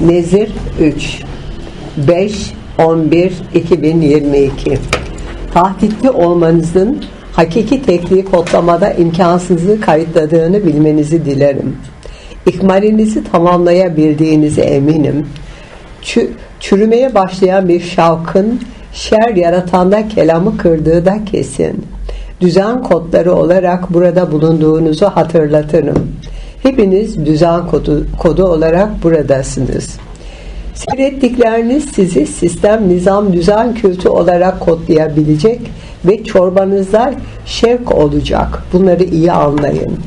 Nezir 3 5 11 2022 Tahtitli olmanızın hakiki tekliği kodlamada imkansızlığı kayıtladığını bilmenizi dilerim. İkmalinizi tamamlayabildiğinize eminim. Çü- çürümeye başlayan bir şavkın şer yaratanda kelamı kırdığı da kesin. Düzen kodları olarak burada bulunduğunuzu hatırlatırım. Hepiniz düzen kodu, kodu olarak buradasınız. Seyrettikleriniz sizi sistem, nizam, düzen kültü olarak kodlayabilecek ve çorbanızda şevk olacak. Bunları iyi anlayın.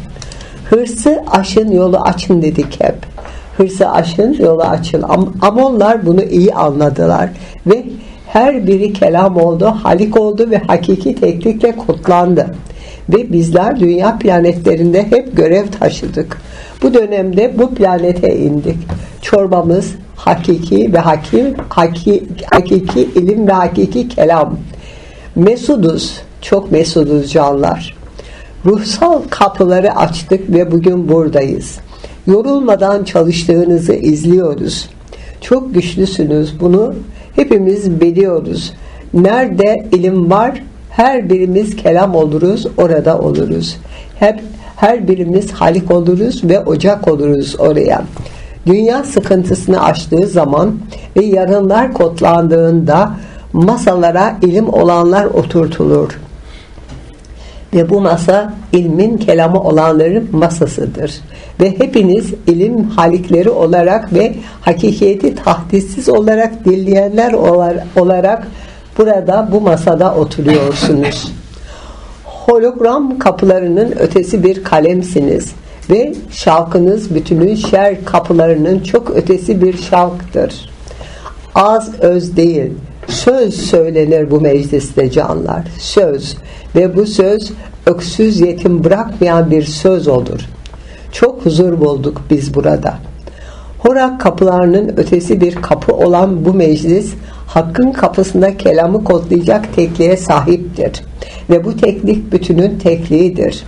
Hırsı aşın yolu açın dedik hep. Hırsı aşın yolu açın. Am- Amonlar bunu iyi anladılar ve her biri kelam oldu, halik oldu ve hakiki teknikle kutlandı. Ve bizler dünya planetlerinde hep görev taşıdık. Bu dönemde bu planete indik. Çorbamız hakiki ve hakim, haki, hakiki ilim ve hakiki kelam. Mesuduz, çok mesuduz canlar. Ruhsal kapıları açtık ve bugün buradayız. Yorulmadan çalıştığınızı izliyoruz. Çok güçlüsünüz bunu hepimiz biliyoruz. Nerede ilim var her birimiz kelam oluruz orada oluruz. Hep her birimiz halik oluruz ve ocak oluruz oraya. Dünya sıkıntısını aştığı zaman ve yarınlar kodlandığında masalara ilim olanlar oturtulur. Ve bu masa ilmin kelamı olanların masasıdır. Ve hepiniz ilim halikleri olarak ve hakikiyeti tahdissiz olarak dinleyenler olar- olarak burada bu masada oturuyorsunuz. Hologram kapılarının ötesi bir kalemsiniz ve şavkınız bütünün şer kapılarının çok ötesi bir şavktır. Az öz değil, söz söylenir bu mecliste canlar. Söz ve bu söz öksüz yetim bırakmayan bir söz olur. Çok huzur bulduk biz burada. Horak kapılarının ötesi bir kapı olan bu meclis hakkın kapısında kelamı kodlayacak tekliğe sahiptir. Ve bu teklik bütünün tekliğidir.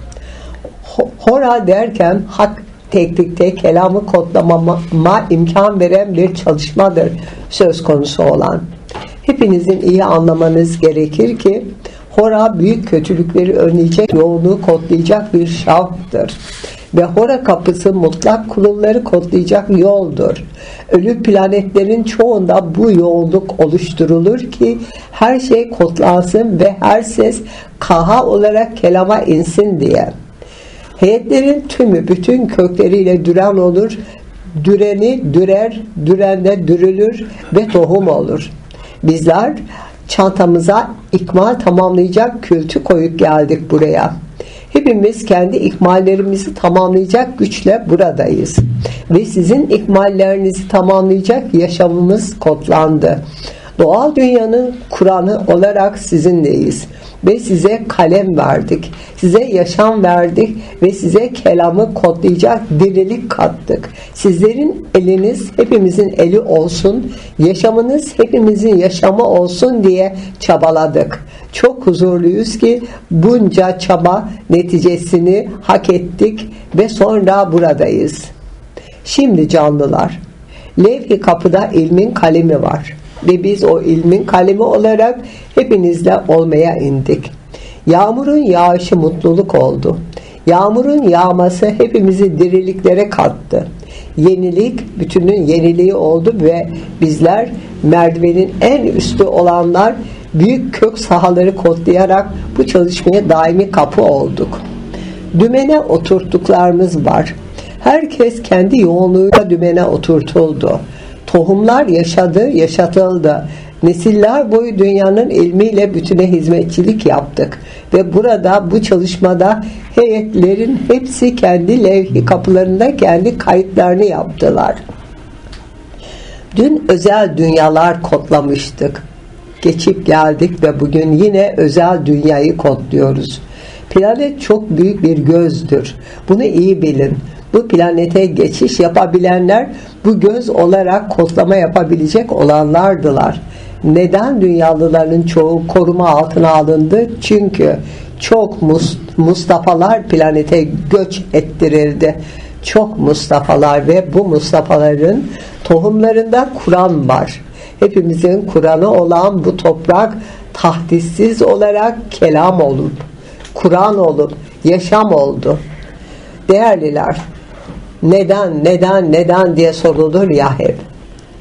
Ho- Hora derken hak teknikte kelamı kodlamama imkan veren bir çalışmadır söz konusu olan. Hepinizin iyi anlamanız gerekir ki Hora büyük kötülükleri önleyecek, yoğunluğu kodlayacak bir şavktır. Ve Hora kapısı mutlak kurulları kodlayacak yoldur. Ölü planetlerin çoğunda bu yoğunluk oluşturulur ki her şey kodlansın ve her ses kaha olarak kelama insin diye. Heyetlerin tümü bütün kökleriyle düren olur. Düreni dürer, dürende dürülür ve tohum olur. Bizler çantamıza ikmal tamamlayacak kültü koyup geldik buraya. Hepimiz kendi ikmallerimizi tamamlayacak güçle buradayız. Ve sizin ikmallerinizi tamamlayacak yaşamımız kodlandı. Doğal dünyanın Kur'an'ı olarak sizinleyiz ve size kalem verdik. Size yaşam verdik ve size kelamı kodlayacak dirilik kattık. Sizlerin eliniz hepimizin eli olsun, yaşamınız hepimizin yaşamı olsun diye çabaladık. Çok huzurluyuz ki bunca çaba neticesini hak ettik ve sonra buradayız. Şimdi canlılar, levh-i kapıda ilmin kalemi var ve biz o ilmin kalemi olarak hepinizle olmaya indik. Yağmurun yağışı mutluluk oldu. Yağmurun yağması hepimizi diriliklere kattı. Yenilik bütünün yeniliği oldu ve bizler merdivenin en üstü olanlar büyük kök sahaları kodlayarak bu çalışmaya daimi kapı olduk. Dümene oturttuklarımız var. Herkes kendi yoğunluğuyla dümene oturtuldu. Tohumlar yaşadı, yaşatıldı. Nesiller boyu dünyanın ilmiyle bütüne hizmetçilik yaptık. Ve burada bu çalışmada heyetlerin hepsi kendi levhi kapılarında kendi kayıtlarını yaptılar. Dün özel dünyalar kodlamıştık. Geçip geldik ve bugün yine özel dünyayı kodluyoruz. Planet çok büyük bir gözdür. Bunu iyi bilin. Bu planete geçiş yapabilenler bu göz olarak kodlama yapabilecek olanlardılar. Neden dünyalıların çoğu koruma altına alındı? Çünkü çok mus Mustafa'lar planete göç ettirildi. Çok Mustafa'lar ve bu Mustafa'ların Tohumlarında Kur'an var. Hepimizin Kur'an'ı olan bu toprak tahdissiz olarak kelam olup, Kur'an olup, yaşam oldu. Değerliler, neden, neden, neden diye sorulur ya hep.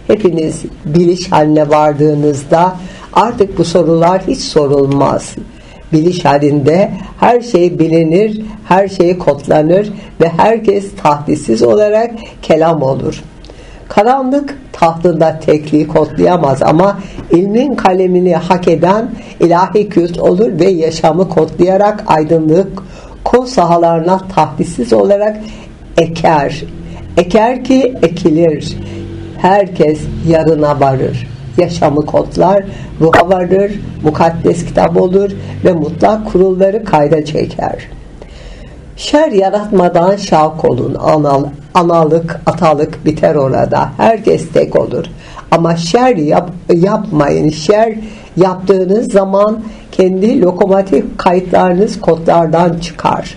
Hepiniz biliş haline vardığınızda artık bu sorular hiç sorulmaz. Biliş halinde her şey bilinir, her şey kodlanır ve herkes tahdisiz olarak kelam olur. Karanlık tahtında tekliği kodlayamaz ama ilmin kalemini hak eden ilahi kült olur ve yaşamı kodlayarak aydınlık kol sahalarına tahdisiz olarak eker. Eker ki ekilir. Herkes yarına varır. Yaşamı kodlar, ruha varır, mukaddes kitap olur ve mutlak kurulları kayda çeker. Şer yaratmadan şavk olun. Anal, analık, atalık biter orada. Herkes tek olur. Ama şer yap, yapmayın. Şer yaptığınız zaman kendi lokomotif kayıtlarınız kodlardan çıkar.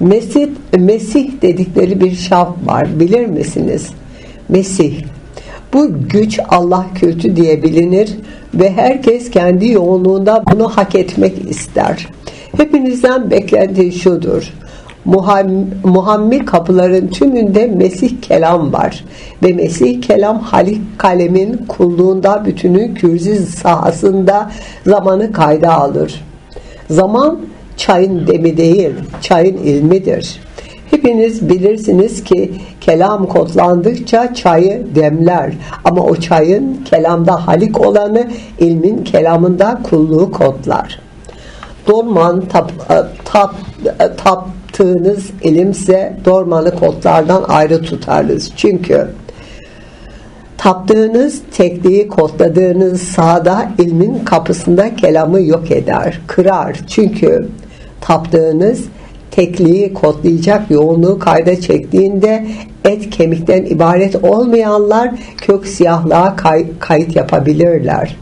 Mesih, Mesih dedikleri bir şaf var. Bilir misiniz? Mesih. Bu güç Allah kültü diye bilinir ve herkes kendi yoğunluğunda bunu hak etmek ister. Hepinizden beklenti şudur. Muhammed kapıların tümünde Mesih kelam var ve Mesih kelam Halik kalemin kulluğunda bütünü kürzi sahasında zamanı kayda alır. Zaman çayın demi değil, çayın ilmidir. Hepiniz bilirsiniz ki kelam kodlandıkça çayı demler. Ama o çayın kelamda halik olanı ilmin kelamında kulluğu kodlar. Dorman tap, tap, taptığınız ilimse dormanı kodlardan ayrı tutarız. Çünkü taptığınız tekliği kodladığınız sahada ilmin kapısında kelamı yok eder, kırar. Çünkü taptığınız tekliği kodlayacak yoğunluğu kayda çektiğinde et kemikten ibaret olmayanlar kök siyahlığa kay, kayıt yapabilirler.